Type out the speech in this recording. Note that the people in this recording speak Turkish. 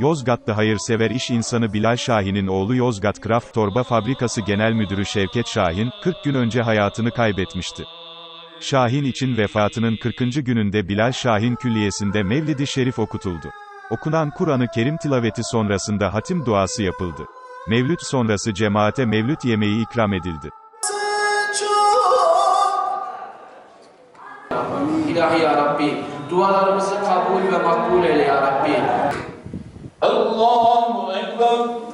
Yozgat'ta hayırsever iş insanı Bilal Şahin'in oğlu Yozgat Kraft Torba Fabrikası Genel Müdürü Şevket Şahin, 40 gün önce hayatını kaybetmişti. Şahin için vefatının 40. gününde Bilal Şahin Külliyesi'nde Mevlid-i Şerif okutuldu. Okunan Kur'an-ı Kerim tilaveti sonrasında hatim duası yapıldı. Mevlüt sonrası cemaate mevlüt yemeği ikram edildi. İlahi ya Rabbi, dualarımızı kabul ve makbul eyle ya Rabbi. الله أكبر.